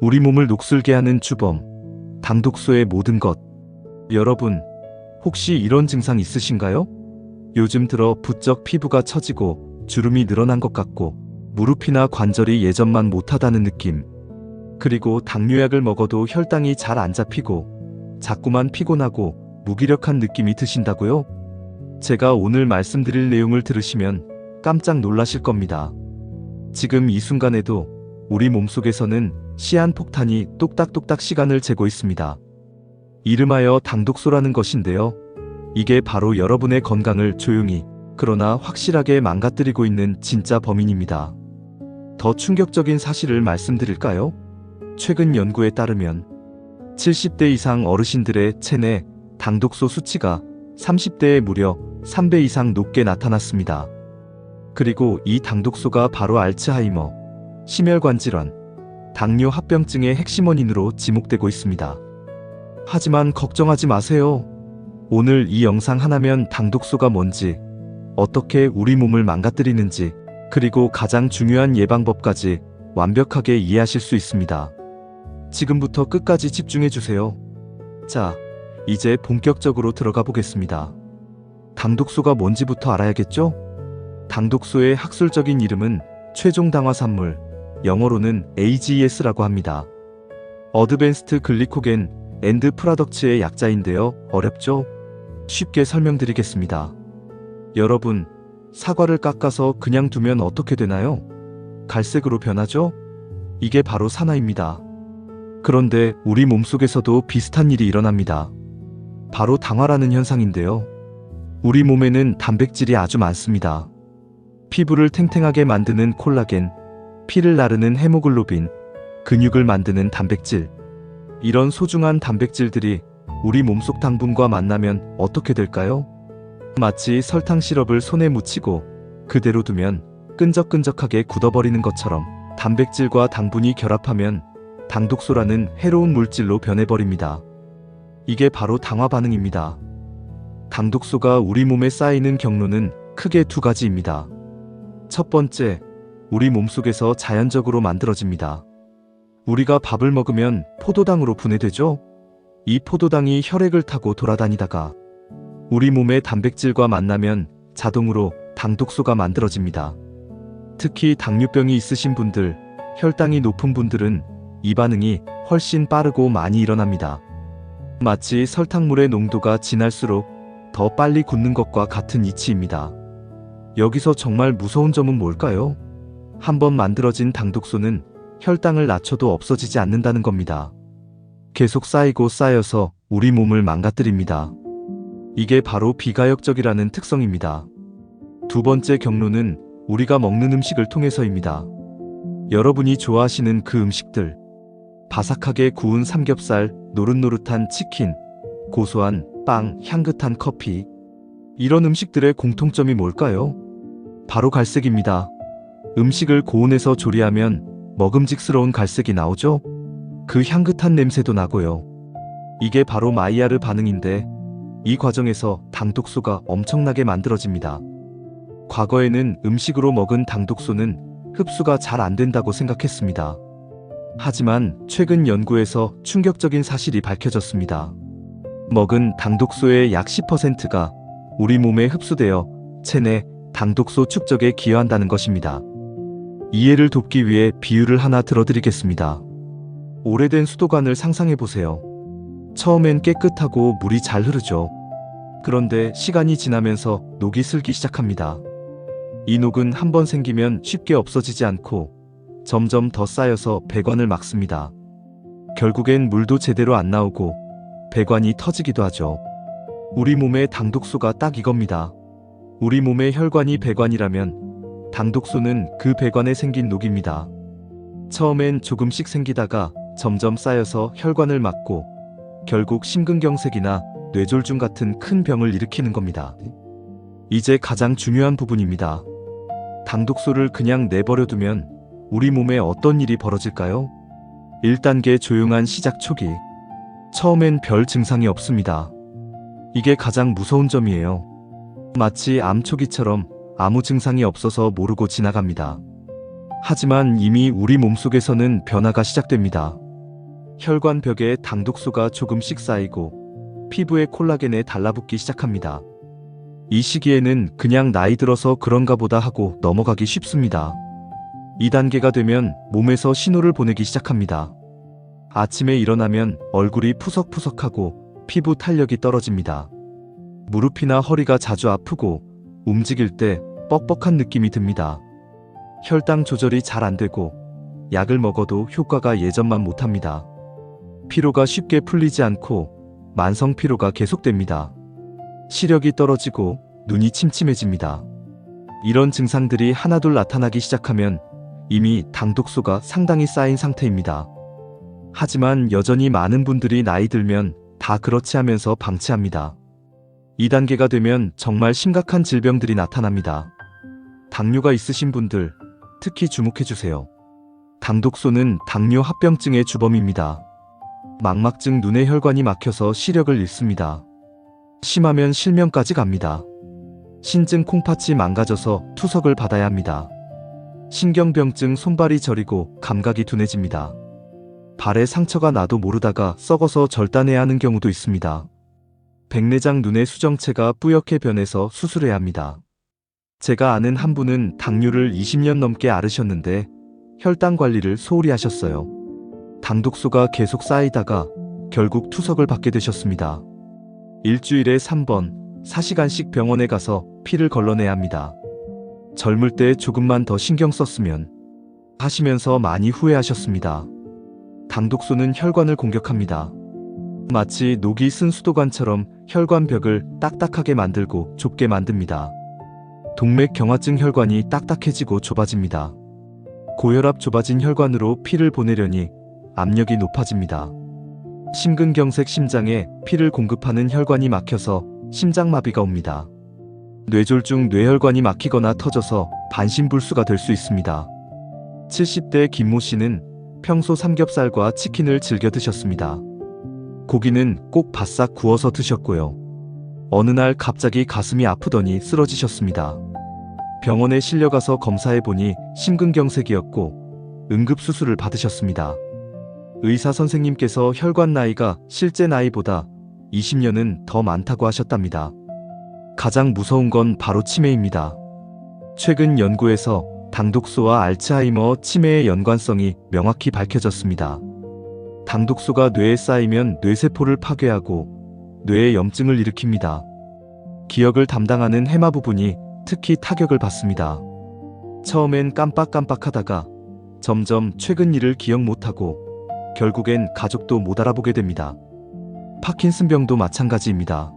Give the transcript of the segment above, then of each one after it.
우리 몸을 녹슬게 하는 주범, 당독소의 모든 것. 여러분, 혹시 이런 증상 있으신가요? 요즘 들어 부쩍 피부가 처지고 주름이 늘어난 것 같고 무릎이나 관절이 예전만 못하다는 느낌. 그리고 당뇨약을 먹어도 혈당이 잘 안 잡히고 자꾸만 피곤하고 무기력한 느낌이 드신다고요? 제가 오늘 말씀드릴 내용을 들으시면 깜짝 놀라실 겁니다. 지금 이 순간에도 우리 몸속에서는 시한 폭탄이 똑딱똑딱 시간을 재고 있습니다. 이름하여 당독소라는 것인데요. 이게 바로 여러분의 건강을 조용히 그러나 확실하게 망가뜨리고 있는 진짜 범인입니다. 더 충격적인 사실을 말씀드릴까요? 최근 연구에 따르면 70대 이상 어르신들의 체내 당독소 수치가 30대에 무려 3배 이상 높게 나타났습니다. 그리고 이 당독소가 바로 알츠하이머, 심혈관 질환, 당뇨 합병증의 핵심 원인으로 지목되고 있습니다. 하지만 걱정하지 마세요. 오늘 이 영상 하나면 당독소가 뭔지, 어떻게 우리 몸을 망가뜨리는지, 그리고 가장 중요한 예방법까지 완벽하게 이해하실 수 있습니다. 지금부터 끝까지 집중해 주세요. 자, 이제 본격적으로 들어가 보겠습니다. 당독소가 뭔지부터 알아야겠죠? 당독소의 학술적인 이름은 최종 당화산물, 영어로는 AGES라고 합니다. 어드밴스트 글리코겐 앤드 프라덕츠의 약자인데요. 어렵죠? 쉽게 설명드리겠습니다. 여러분, 사과를 깎아서 그냥 두면 어떻게 되나요? 갈색으로 변하죠? 이게 바로 산화입니다. 그런데 우리 몸속에서도 비슷한 일이 일어납니다. 바로 당화라는 현상인데요. 우리 몸에는 단백질이 아주 많습니다. 피부를 탱탱하게 만드는 콜라겐, 피를 나르는 헤모글로빈, 근육을 만드는 단백질. 이런 소중한 단백질들이 우리 몸속 당분과 만나면 어떻게 될까요? 마치 설탕 시럽을 손에 묻히고 그대로 두면 끈적끈적하게 굳어버리는 것처럼 단백질과 당분이 결합하면 당독소라는 해로운 물질로 변해버립니다. 이게 바로 당화 반응입니다. 당독소가 우리 몸에 쌓이는 경로는 크게 두 가지입니다. 첫 번째, 우리 몸속에서 자연적으로 만들어집니다. 우리가 밥을 먹으면 포도당으로 분해되죠? 이 포도당이 혈액을 타고 돌아다니다가 우리 몸의 단백질과 만나면 자동으로 당독소가 만들어집니다. 특히 당뇨병이 있으신 분들, 혈당이 높은 분들은 이 반응이 훨씬 빠르고 많이 일어납니다. 마치 설탕물의 농도가 진할수록 더 빨리 굳는 것과 같은 이치입니다. 여기서 정말 무서운 점은 뭘까요? 한번 만들어진 당독소는 혈당을 낮춰도 없어지지 않는다는 겁니다. 계속 쌓이고 쌓여서 우리 몸을 망가뜨립니다. 이게 바로 비가역적이라는 특성입니다. 두 번째 경로는 우리가 먹는 음식을 통해서입니다. 여러분이 좋아하시는 그 음식들. 바삭하게 구운 삼겹살, 노릇노릇한 치킨, 고소한 빵, 향긋한 커피. 이런 음식들의 공통점이 뭘까요? 바로 갈색입니다. 음식을 고온에서 조리하면 먹음직스러운 갈색이 나오죠? 그 향긋한 냄새도 나고요. 이게 바로 마이야르 반응인데 이 과정에서 당독소가 엄청나게 만들어집니다. 과거에는 음식으로 먹은 당독소는 흡수가 잘 안 된다고 생각했습니다. 하지만 최근 연구에서 충격적인 사실이 밝혀졌습니다. 먹은 당독소의 약 10%가 우리 몸에 흡수되어 체내 당독소 축적에 기여한다는 것입니다. 이해를 돕기 위해 비유를 하나 들어드리겠습니다. 오래된 수도관을 상상해 보세요. 처음엔 깨끗하고 물이 잘 흐르죠. 그런데 시간이 지나면서 녹이 슬기 시작합니다. 이 녹은 한 번 생기면 쉽게 없어지지 않고 점점 더 쌓여서 배관을 막습니다. 결국엔 물도 제대로 안 나오고 배관이 터지기도 하죠. 우리 몸의 당독소가 딱 이겁니다. 우리 몸의 혈관이 배관이라면 당독소는 그 배관에 생긴 녹입니다. 처음엔 조금씩 생기다가 점점 쌓여서 혈관을 막고 결국 심근경색이나 뇌졸중 같은 큰 병을 일으키는 겁니다. 이제 가장 중요한 부분입니다. 당독소를 그냥 내버려두면 우리 몸에 어떤 일이 벌어질까요? 1단계 조용한 시작 초기. 처음엔 별 증상이 없습니다. 이게 가장 무서운 점이에요. 마치 암 초기처럼 아무 증상이 없어서 모르고 지나갑니다. 하지만 이미 우리 몸속에서는 변화가 시작됩니다. 혈관 벽에 당독소가 조금씩 쌓이고 피부에 콜라겐에 달라붙기 시작합니다. 이 시기에는 그냥 나이 들어서 그런가 보다 하고 넘어가기 쉽습니다. 2단계가 되면 몸에서 신호를 보내기 시작합니다. 아침에 일어나면 얼굴이 푸석푸석하고 피부 탄력이 떨어집니다. 무릎이나 허리가 자주 아프고 움직일 때 뻑뻑한 느낌이 듭니다. 혈당 조절이 잘 안 되고 약을 먹어도 효과가 예전만 못합니다. 피로가 쉽게 풀리지 않고 만성 피로가 계속됩니다. 시력이 떨어지고 눈이 침침해집니다. 이런 증상들이 하나둘 나타나기 시작하면 이미 당독소가 상당히 쌓인 상태입니다. 하지만 여전히 많은 분들이 나이 들면 다 그렇지 하면서 방치합니다. 2단계가 되면 정말 심각한 질병들이 나타납니다. 당뇨가 있으신 분들 특히 주목해 주세요. 당독소는 당뇨 합병증의 주범입니다. 망막증 눈의 혈관이 막혀서 시력을 잃습니다. 심하면 실명까지 갑니다. 신증 콩팥이 망가져서 투석을 받아야 합니다. 신경병증 손발이 저리고 감각이 둔해집니다. 발에 상처가 나도 모르다가 썩어서 절단해야 하는 경우도 있습니다. 백내장 눈의 수정체가 뿌옇게 변해서 수술해야 합니다. 제가 아는 한 분은 당뇨를 20년 넘게 앓으셨는데 혈당 관리를 소홀히 하셨어요. 당독소가 계속 쌓이다가 결국 투석을 받게 되셨습니다. 일주일에 3번, 4시간씩 병원에 가서 피를 걸러내야 합니다. 젊을 때 조금만 더 신경 썼으면 하시면서 많이 후회하셨습니다. 당독소는 혈관을 공격합니다. 마치 녹이 쓴 수도관처럼 혈관 벽을 딱딱하게 만들고 좁게 만듭니다. 동맥 경화증 혈관이 딱딱해지고 좁아집니다. 고혈압 좁아진 혈관으로 피를 보내려니 압력이 높아집니다. 심근경색 심장에 피를 공급하는 혈관이 막혀서 심장마비가 옵니다. 뇌졸중 뇌혈관이 막히거나 터져서 반신불수가 될 수 있습니다. 70대 김모 씨는 평소 삼겹살과 치킨을 즐겨 드셨습니다. 고기는 꼭 바싹 구워서 드셨고요. 어느 날 갑자기 가슴이 아프더니 쓰러지셨습니다. 병원에 실려가서 검사해 보니 심근경색이었고 응급수술을 받으셨습니다. 의사 선생님께서 혈관 나이가 실제 나이보다 20년은 더 많다고 하셨답니다. 가장 무서운 건 바로 치매입니다. 최근 연구에서 당독소와 알츠하이머 치매의 연관성이 명확히 밝혀졌습니다. 당독소가 뇌에 쌓이면 뇌세포를 파괴하고 뇌에 염증을 일으킵니다. 기억을 담당하는 해마 부분이 특히 타격을 받습니다. 처음엔 깜빡깜빡하다가 점점 최근 일을 기억 못하고 결국엔 가족도 못 알아보게 됩니다. 파킨슨병도 마찬가지입니다.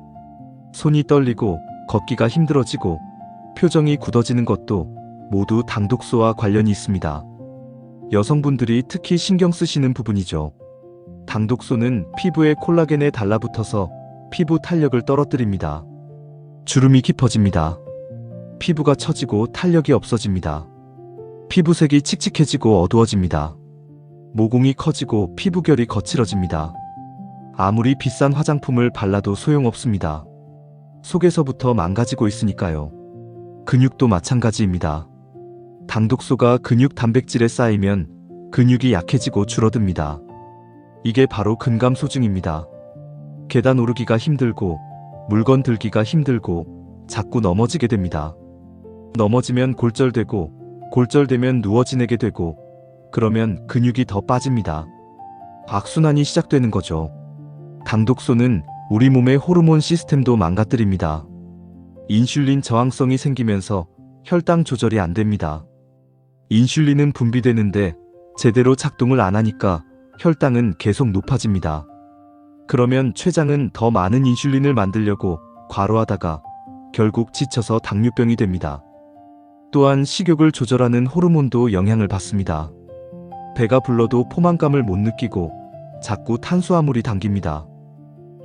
손이 떨리고 걷기가 힘들어지고 표정이 굳어지는 것도 모두 당독소와 관련이 있습니다. 여성분들이 특히 신경 쓰시는 부분이죠. 당독소는 피부에 콜라겐에 달라붙어서 피부 탄력을 떨어뜨립니다. 주름이 깊어집니다. 피부가 처지고 탄력이 없어집니다. 피부색이 칙칙해지고 어두워집니다. 모공이 커지고 피부결이 거칠어집니다. 아무리 비싼 화장품을 발라도 소용없습니다. 속에서부터 망가지고 있으니까요. 근육도 마찬가지입니다. 당독소가 근육 단백질에 쌓이면 근육이 약해지고 줄어듭니다. 이게 바로 근감소증입니다. 계단 오르기가 힘들고 물건 들기가 힘들고 자꾸 넘어지게 됩니다. 넘어지면 골절되고 골절되면 누워 지내게 되고 그러면 근육이 더 빠집니다. 악순환이 시작되는 거죠. 당독소는 우리 몸의 호르몬 시스템도 망가뜨립니다. 인슐린 저항성이 생기면서 혈당 조절이 안 됩니다. 인슐린은 분비되는데 제대로 작동을 안 하니까 혈당은 계속 높아집니다. 그러면 췌장은 더 많은 인슐린을 만들려고 과로하다가 결국 지쳐서 당뇨병이 됩니다. 또한 식욕을 조절하는 호르몬도 영향을 받습니다. 배가 불러도 포만감을 못 느끼고 자꾸 탄수화물이 당깁니다.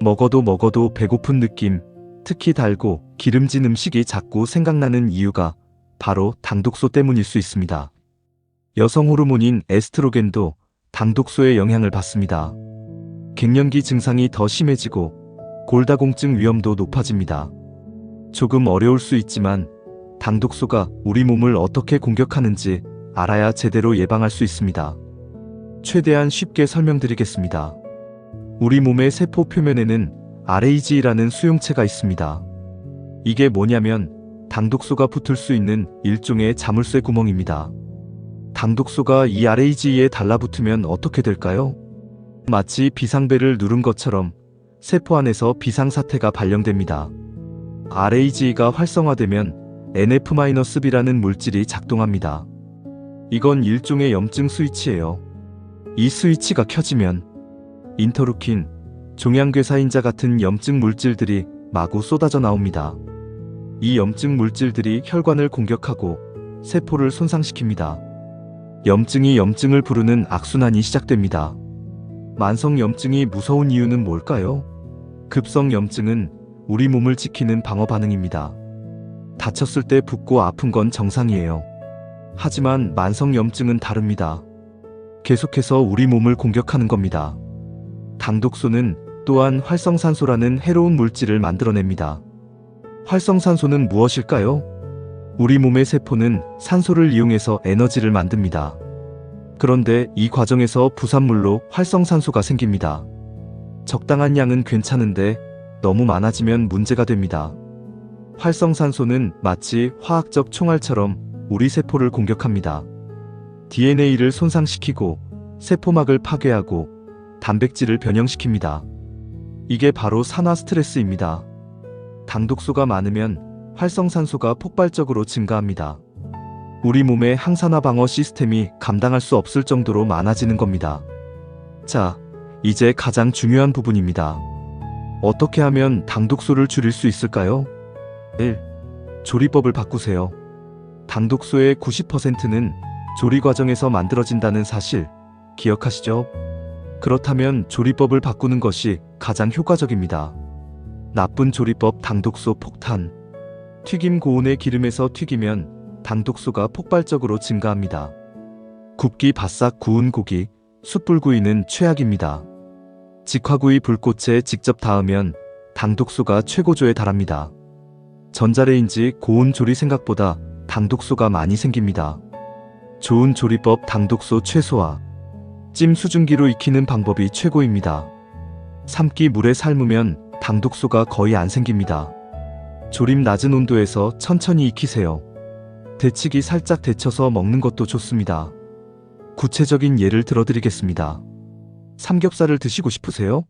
먹어도 먹어도 배고픈 느낌, 특히 달고 기름진 음식이 자꾸 생각나는 이유가 바로 당독소 때문일 수 있습니다. 여성 호르몬인 에스트로겐도 당독소의 영향을 받습니다. 갱년기 증상이 더 심해지고 골다공증 위험도 높아집니다. 조금 어려울 수 있지만 당독소가 우리 몸을 어떻게 공격하는지 알아야 제대로 예방할 수 있습니다. 최대한 쉽게 설명드리겠습니다. 우리 몸의 세포 표면에는 RAG라는 수용체가 있습니다. 이게 뭐냐면 당독소가 붙을 수 있는 일종의 자물쇠 구멍입니다. 당독소가 이 RAG에 달라붙으면 어떻게 될까요? 마치 비상벨을 누른 것처럼 세포 안에서 비상사태가 발령됩니다. RAG가 활성화되면 NF-B라는 물질이 작동합니다. 이건 일종의 염증 스위치예요. 이 스위치가 켜지면 인터루킨, 종양괴사인자 같은 염증 물질들이 마구 쏟아져 나옵니다. 이 염증 물질들이 혈관을 공격하고 세포를 손상시킵니다. 염증이 염증을 부르는 악순환이 시작됩니다. 만성 염증이 무서운 이유는 뭘까요? 급성 염증은 우리 몸을 지키는 방어 반응입니다. 다쳤을 때 붓고 아픈 건 정상이에요. 하지만 만성 염증은 다릅니다. 계속해서 우리 몸을 공격하는 겁니다. 당독소는 또한 활성산소라는 해로운 물질을 만들어냅니다. 활성산소는 무엇일까요? 우리 몸의 세포는 산소를 이용해서 에너지를 만듭니다. 그런데 이 과정에서 부산물로 활성산소가 생깁니다. 적당한 양은 괜찮은데 너무 많아지면 문제가 됩니다. 활성산소는 마치 화학적 총알처럼 우리 세포를 공격합니다. DNA를 손상시키고 세포막을 파괴하고 단백질을 변형시킵니다. 이게 바로 산화 스트레스입니다. 당독소가 많으면 활성산소가 폭발적으로 증가합니다. 우리 몸의 항산화 방어 시스템이 감당할 수 없을 정도로 많아지는 겁니다. 자, 이제 가장 중요한 부분입니다. 어떻게 하면 당독소를 줄일 수 있을까요? 1. 조리법을 바꾸세요. 당독소의 90%는 조리 과정에서 만들어진다는 사실 기억하시죠? 그렇다면 조리법을 바꾸는 것이 가장 효과적입니다. 나쁜 조리법 당독소 폭탄. 튀김 고온의 기름에서 튀기면 당독소가 폭발적으로 증가합니다. 굽기 바싹 구운 고기, 숯불구이는 최악입니다. 직화구이 불꽃에 직접 닿으면 당독소가 최고조에 달합니다. 전자레인지 고온 조리 생각보다 당독소가 많이 생깁니다. 좋은 조리법 당독소 최소화. 찜 수증기로 익히는 방법이 최고입니다. 삶기 물에 삶으면 당독소가 거의 안 생깁니다. 조림 낮은 온도에서 천천히 익히세요. 데치기 살짝 데쳐서 먹는 것도 좋습니다. 구체적인 예를 들어드리겠습니다. 삼겹살을 드시고 싶으세요?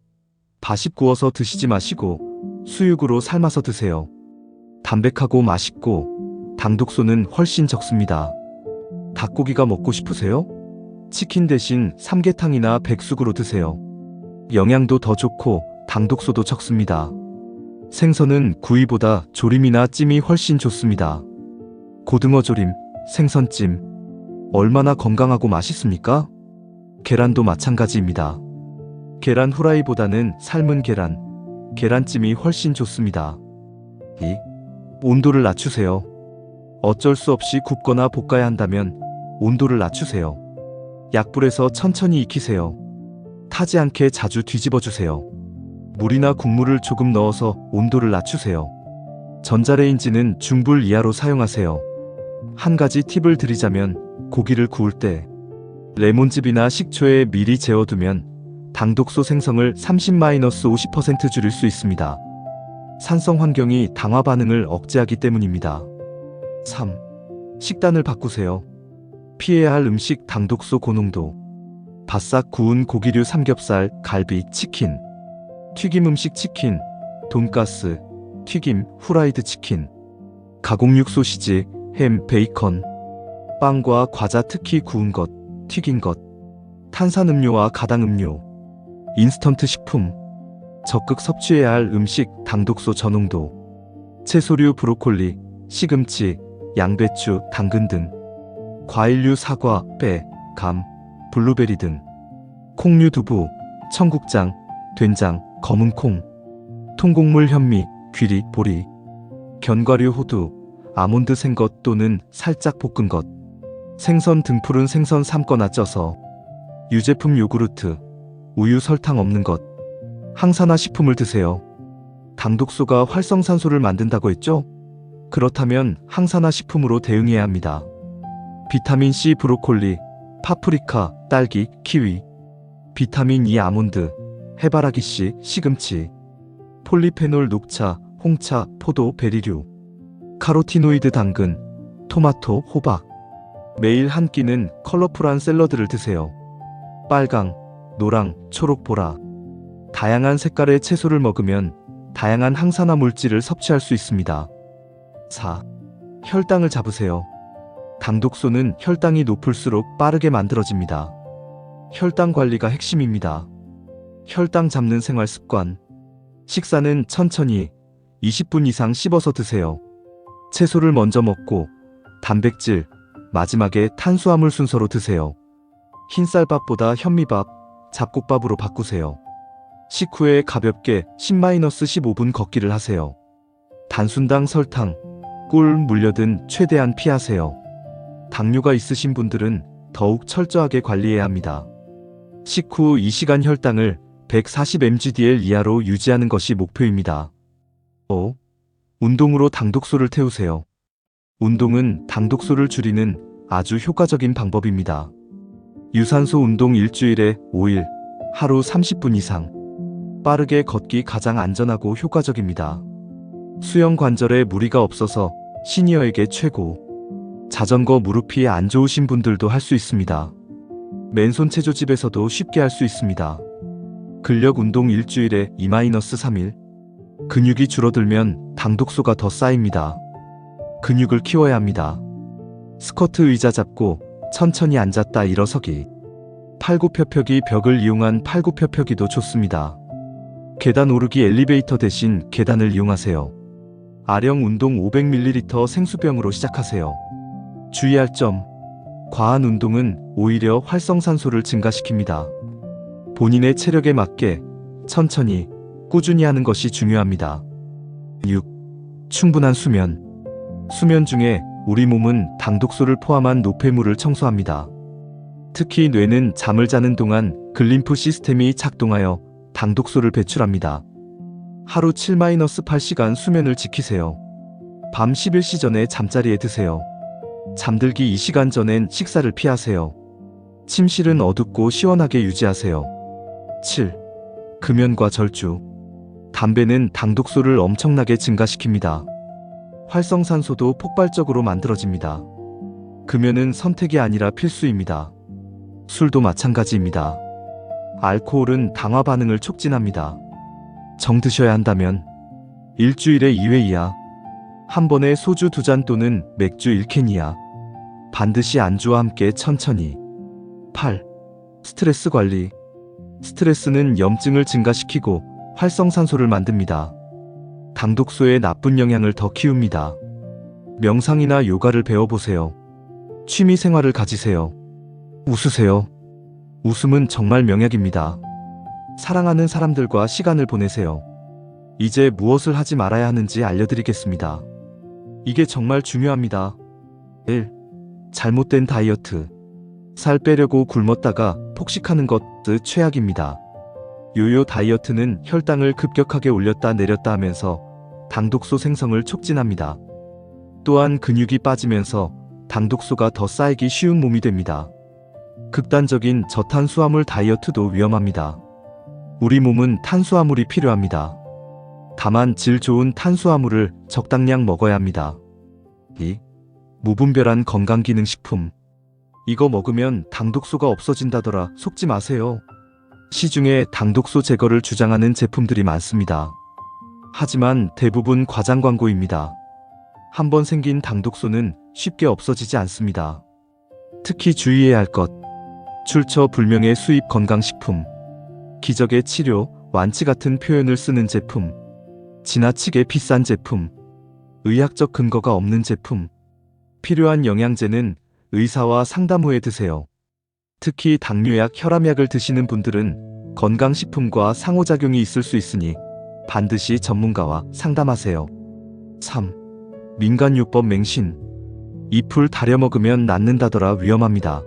바십 구워서 드시지 마시고 수육으로 삶아서 드세요. 담백하고 맛있고 당독소는 훨씬 적습니다. 닭고기가 먹고 싶으세요? 치킨 대신 삼계탕이나 백숙으로 드세요. 영양도 더 좋고 당독소도 적습니다. 생선은 구이보다 조림이나 찜이 훨씬 좋습니다. 고등어 조림, 생선찜. 얼마나 건강하고 맛있습니까? 계란도 마찬가지입니다. 계란 후라이보다는 삶은 계란, 계란찜이 훨씬 좋습니다. 2. 온도를 낮추세요. 어쩔 수 없이 굽거나 볶아야 한다면 온도를 낮추세요. 약불에서 천천히 익히세요. 타지 않게 자주 뒤집어 주세요. 물이나 국물을 조금 넣어서 온도를 낮추세요. 전자레인지는 중불 이하로 사용하세요. 한 가지 팁을 드리자면 고기를 구울 때 레몬즙이나 식초에 미리 재워두면 당독소 생성을 30-50% 줄일 수 있습니다. 산성 환경이 당화 반응을 억제하기 때문입니다. 3. 식단을 바꾸세요. 피해야 할 음식 당독소 고농도. 바싹 구운 고기류 삼겹살, 갈비, 치킨. 튀김 음식 치킨, 돈가스, 튀김, 후라이드 치킨. 가공육 소시지, 햄, 베이컨. 빵과 과자 특히 구운 것, 튀긴 것. 탄산음료와 가당음료. 인스턴트 식품. 적극 섭취해야 할 음식 당독소 저농도. 채소류 브로콜리, 시금치, 양배추, 당근 등. 과일류 사과, 빼, 감, 블루베리 등. 콩류 두부, 청국장, 된장, 검은 콩. 통곡물 현미, 귀리, 보리. 견과류 호두, 아몬드 생 것 또는 살짝 볶은 것. 생선 등푸른 생선 삶거나 쪄서. 유제품 요구르트, 우유 설탕 없는 것. 항산화 식품을 드세요. 당독소가 활성산소를 만든다고 했죠? 그렇다면 항산화 식품으로 대응해야 합니다. 비타민 C 브로콜리, 파프리카, 딸기, 키위, 비타민 E 아몬드, 해바라기 씨, 시금치, 폴리페놀 녹차, 홍차, 포도, 베리류, 카로티노이드 당근, 토마토, 호박. 매일 한 끼는 컬러풀한 샐러드를 드세요. 빨강, 노랑, 초록, 보라. 다양한 색깔의 채소를 먹으면 다양한 항산화 물질을 섭취할 수 있습니다. 4. 혈당을 잡으세요. 당독소는 혈당이 높을수록 빠르게 만들어집니다. 혈당 관리가 핵심입니다. 혈당 잡는 생활 습관. 식사는 천천히 20분 이상 씹어서 드세요. 채소를 먼저 먹고 단백질, 마지막에 탄수화물 순서로 드세요. 흰쌀밥보다 현미밥, 잡곡밥으로 바꾸세요. 식후에 가볍게 10-15분 걷기를 하세요. 단순당 설탕, 꿀, 든 최대한 피하세요. 당뇨가 있으신 분들은 더욱 철저하게 관리해야 합니다. 식후 2시간 혈당을 140mgdl 이하로 유지하는 것이 목표입니다. 5. 운동으로 당독소를 태우세요. 운동은 당독소를 줄이는 아주 효과적인 방법입니다. 유산소 운동 일주일에 5일, 하루 30분 이상. 빠르게 걷기 가장 안전하고 효과적입니다. 수영 관절에 무리가 없어서 시니어에게 최고. 자전거 무릎이 안 좋으신 분들도 할 수 있습니다. 맨손 체조집에서도 쉽게 할 수 있습니다. 근력 운동 일주일에 2-3일. 근육이 줄어들면 당독소가 더 쌓입니다. 근육을 키워야 합니다. 스쿼트 의자 잡고 천천히 앉았다 일어서기. 팔굽혀펴기 벽을 이용한 팔굽혀펴기도 좋습니다. 계단 오르기 엘리베이터 대신 계단을 이용하세요. 아령 운동 500ml 생수병으로 시작하세요. 주의할 점. 과한 운동은 오히려 활성산소를 증가시킵니다. 본인의 체력에 맞게 천천히 꾸준히 하는 것이 중요합니다. 6. 충분한 수면. 수면 중에 우리 몸은 당독소를 포함한 노폐물을 청소합니다. 특히 뇌는 잠을 자는 동안 글림프 시스템이 작동하여 당독소를 배출합니다. 하루 7-8시간 수면을 지키세요. 밤 11시 전에 잠자리에 드세요. 잠들기 2시간 전엔 식사를 피하세요. 침실은 어둡고 시원하게 유지하세요. 7. 금연과 절주. 담배는 당독소를 엄청나게 증가시킵니다. 활성산소도 폭발적으로 만들어집니다. 금연은 선택이 아니라 필수입니다. 술도 마찬가지입니다. 알코올은 당화 반응을 촉진합니다. 정 드셔야 한다면 일주일에 2회 이하, 한 번에 소주 두잔 또는 맥주 1캔 이하, 반드시 안주와 함께 천천히. 8. 스트레스 관리. 스트레스는 염증을 증가시키고 활성산소를 만듭니다. 당독소의 나쁜 영향을 더 키웁니다. 명상이나 요가를 배워보세요. 취미 생활을 가지세요. 웃으세요. 웃음은 정말 명약입니다. 사랑하는 사람들과 시간을 보내세요. 이제 무엇을 하지 말아야 하는지 알려드리겠습니다. 이게 정말 중요합니다. 1. 잘못된 다이어트. 살 빼려고 굶었다가 폭식하는 것은 최악입니다. 요요 다이어트는 혈당을 급격하게 올렸다 내렸다 하면서 당독소 생성을 촉진합니다. 또한 근육이 빠지면서 당독소가 더 쌓이기 쉬운 몸이 됩니다. 극단적인 저탄수화물 다이어트도 위험합니다. 우리 몸은 탄수화물이 필요합니다. 다만 질 좋은 탄수화물을 적당량 먹어야 합니다. 2. 무분별한 건강기능식품. 이거 먹으면 당독소가 없어진다더라 속지 마세요. 시중에 당독소 제거를 주장하는 제품들이 많습니다. 하지만 대부분 과장 광고입니다. 한번 생긴 당독소는 쉽게 없어지지 않습니다. 특히 주의해야 할 것. 출처 불명의 수입 건강식품. 기적의 치료, 완치 같은 표현을 쓰는 제품. 지나치게 비싼 제품. 의학적 근거가 없는 제품. 필요한 영양제는 의사와 상담 후에 드세요. 특히 당뇨약, 혈압약을 드시는 분들은 건강식품과 상호작용이 있을 수 있으니 반드시 전문가와 상담하세요. 3. 민간요법 맹신. 잎을 다려 먹으면 낫는다더라 위험합니다.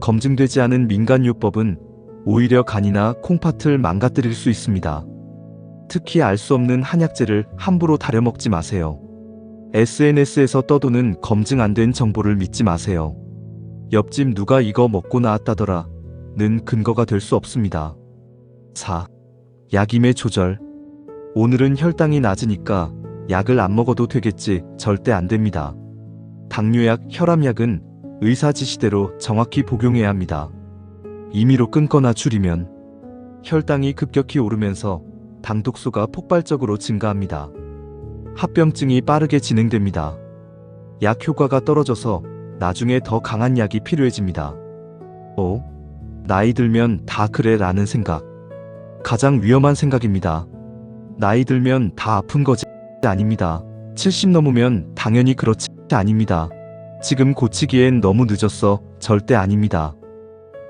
검증되지 않은 민간요법은 오히려 간이나 콩팥을 망가뜨릴 수 있습니다. 특히 알 수 없는 한약재를 함부로 다려 먹지 마세요. SNS에서 떠도는 검증 안 된 정보를 믿지 마세요. 옆집 누가 이거 먹고 나왔다더라. 는 근거가 될 수 없습니다. 4. 약임의 조절. 오늘은 혈당이 낮으니까 약을 안 먹어도 되겠지. 절대 안 됩니다. 당뇨약, 혈압약은 의사 지시대로 정확히 복용해야 합니다. 임의로 끊거나 줄이면 혈당이 급격히 오르면서 당독소가 폭발적으로 증가합니다. 합병증이 빠르게 진행됩니다. 약 효과가 떨어져서 나중에 더 강한 약이 필요해집니다. 5. 나이 들면 다 그래 라는 생각. 가장 위험한 생각입니다. 나이 들면 다 아픈 거지 아닙니다. 70 넘으면 당연히 그렇지 아닙니다. 지금 고치기엔 너무 늦었어 절대 아닙니다.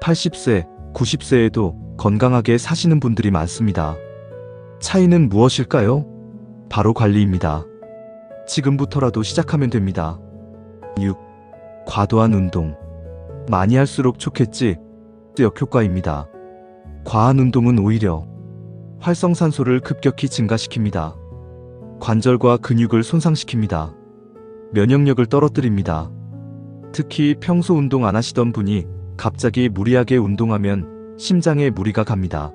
80세, 90세에도 건강하게 사시는 분들이 많습니다. 차이는 무엇일까요? 바로 관리입니다. 지금부터라도 시작하면 됩니다. 6. 과도한 운동. 많이 할수록 좋겠지. 역효과입니다. 과한 운동은 오히려 활성산소를 급격히 증가시킵니다. 관절과 근육을 손상시킵니다. 면역력을 떨어뜨립니다. 특히 평소 운동 안 하시던 분이 갑자기 무리하게 운동하면 심장에 무리가 갑니다.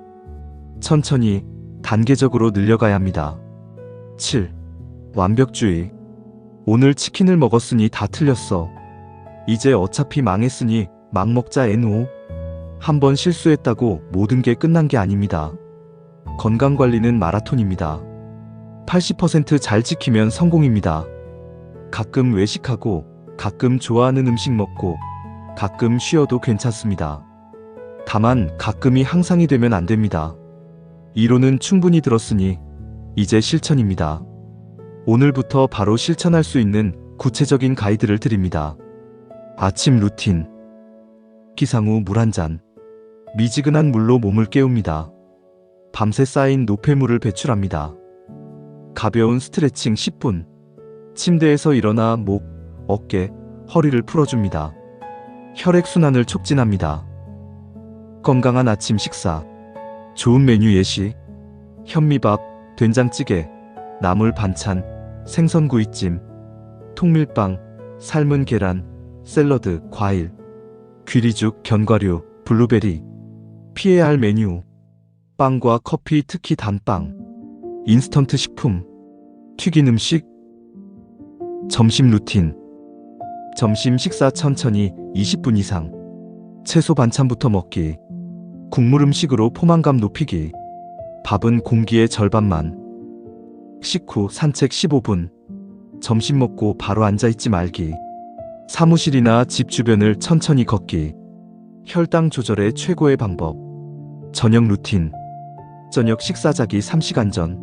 천천히 단계적으로 늘려가야 합니다. 7. 완벽주의. 오늘 치킨을 먹었으니 다 틀렸어. 이제 어차피 망했으니 막 먹자 NO. 한번 실수했다고 모든 게 끝난 게 아닙니다. 건강관리는 마라톤입니다. 80%잘 지키면 성공입니다. 가끔 외식하고, 가끔 좋아하는 음식 먹고, 가끔 쉬어도 괜찮습니다. 다만 가끔이 항상이 되면 안 됩니다. 이론은 충분히 들었으니 이제 실천입니다. 오늘부터 바로 실천할 수 있는 구체적인 가이드를 드립니다. 아침 루틴. 기상 후 물 한 잔. 미지근한 물로 몸을 깨웁니다. 밤새 쌓인 노폐물을 배출합니다. 가벼운 스트레칭 10분. 침대에서 일어나 목, 어깨, 허리를 풀어줍니다. 혈액순환을 촉진합니다. 건강한 아침 식사. 좋은 메뉴 예시. 현미밥, 된장찌개, 나물 반찬, 생선구이찜, 통밀빵, 삶은 계란, 샐러드, 과일, 귀리죽, 견과류, 블루베리. 피해야 할 메뉴. 빵과 커피, 특히 단빵. 인스턴트 식품. 튀긴 음식. 점심 루틴. 점심 식사 천천히 20분 이상. 채소 반찬부터 먹기. 국물 음식으로 포만감 높이기. 밥은 공기의 절반만. 식후 산책 15분. 점심 먹고 바로 앉아있지 말기. 사무실이나 집 주변을 천천히 걷기. 혈당 조절의 최고의 방법. 저녁 루틴. 저녁 식사 자기 3시간 전.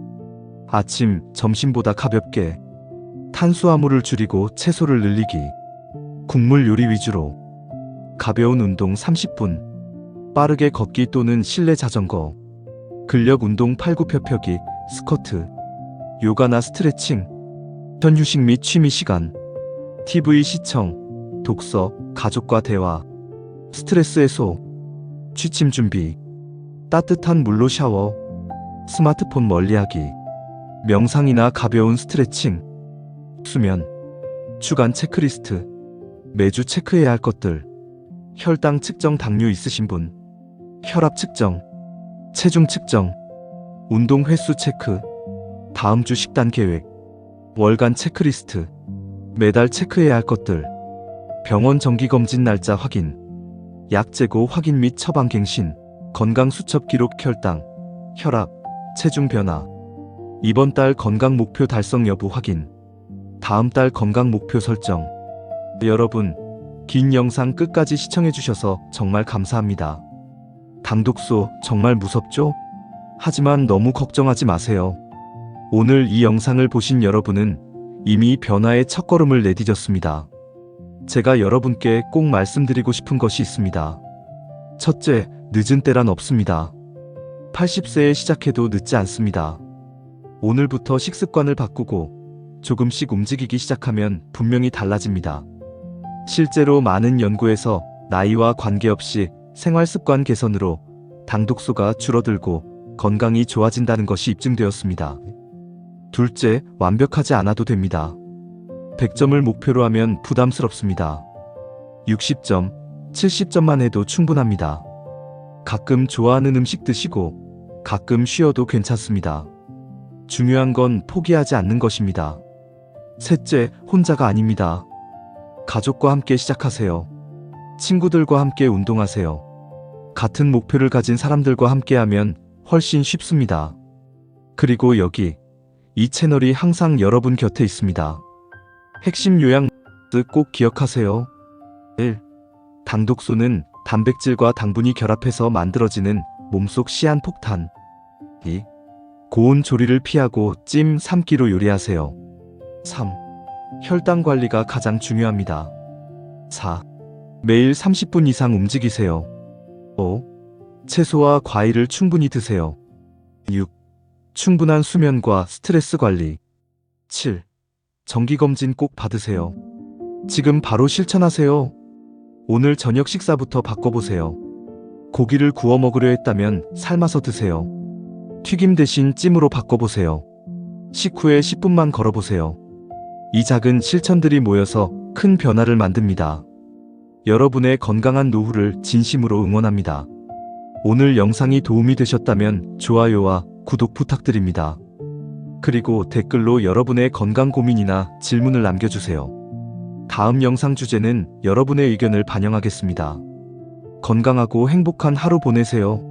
아침, 점심보다 가볍게. 탄수화물을 줄이고 채소를 늘리기. 국물 요리 위주로. 가벼운 운동 30분. 빠르게 걷기 또는 실내 자전거. 근력 운동 팔굽혀펴기, 스쿼트. 요가나 스트레칭. 현휴식 및 취미 시간. TV 시청. 독서, 가족과 대화. 스트레스 해소. 취침 준비. 따뜻한 물로 샤워. 스마트폰 멀리하기. 명상이나 가벼운 스트레칭. 수면. 주간 체크리스트. 매주 체크해야 할 것들. 혈당 측정 당뇨 있으신 분. 혈압 측정. 체중 측정. 운동 횟수 체크. 다음 주 식단 계획. 월간 체크리스트. 매달 체크해야 할 것들. 병원 정기검진 날짜 확인. 약 재고 확인 및 처방 갱신. 건강 수첩 기록 혈당, 혈압, 체중 변화. 이번 달 건강 목표 달성 여부 확인. 다음 달 건강 목표 설정. 여러분, 긴 영상 끝까지 시청해 주셔서 정말 감사합니다. 당독소 정말 무섭죠? 하지만 너무 걱정하지 마세요. 오늘 이 영상을 보신 여러분은 이미 변화의 첫걸음을 내디뎠습니다. 제가 여러분께 꼭 말씀드리고 싶은 것이 있습니다. 첫째, 늦은 때란 없습니다. 80세에 시작해도 늦지 않습니다. 오늘부터 식습관을 바꾸고 조금씩 움직이기 시작하면 분명히 달라집니다. 실제로 많은 연구에서 나이와 관계없이 생활 습관 개선으로 당독소가 줄어들고 건강이 좋아진다는 것이 입증되었습니다. 둘째, 완벽하지 않아도 됩니다. 100점을 목표로 하면 부담스럽습니다. 60점, 70점만 해도 충분합니다. 가끔 좋아하는 음식 드시고 가끔 쉬어도 괜찮습니다. 중요한 건 포기하지 않는 것입니다. 셋째, 혼자가 아닙니다. 가족과 함께 시작하세요. 친구들과 함께 운동하세요. 같은 목표를 가진 사람들과 함께하면 훨씬 쉽습니다. 그리고 여기 이 채널이 항상 여러분 곁에 있습니다. 핵심 요약 꼭 기억하세요. 1. 당독소는 단백질과 당분이 결합해서 만들어지는 몸속 시한 폭탄. 2. 고온 조리를 피하고 찜, 삶기로 요리하세요. 3. 혈당 관리가 가장 중요합니다. 4. 매일 30분 이상 움직이세요. 5. 채소와 과일을 충분히 드세요. 6. 충분한 수면과 스트레스 관리. 7. 정기검진 꼭 받으세요. 지금 바로 실천하세요. 오늘 저녁 식사부터 바꿔보세요. 고기를 구워 먹으려 했다면 삶아서 드세요. 튀김 대신 찜으로 바꿔보세요. 식후에 10분만 걸어보세요. 이 작은 실천들이 모여서 큰 변화를 만듭니다. 여러분의 건강한 노후를 진심으로 응원합니다. 오늘 영상이 도움이 되셨다면 좋아요와 구독 부탁드립니다. 그리고 댓글로 여러분의 건강 고민이나 질문을 남겨주세요. 다음 영상 주제는 여러분의 의견을 반영하겠습니다. 건강하고 행복한 하루 보내세요.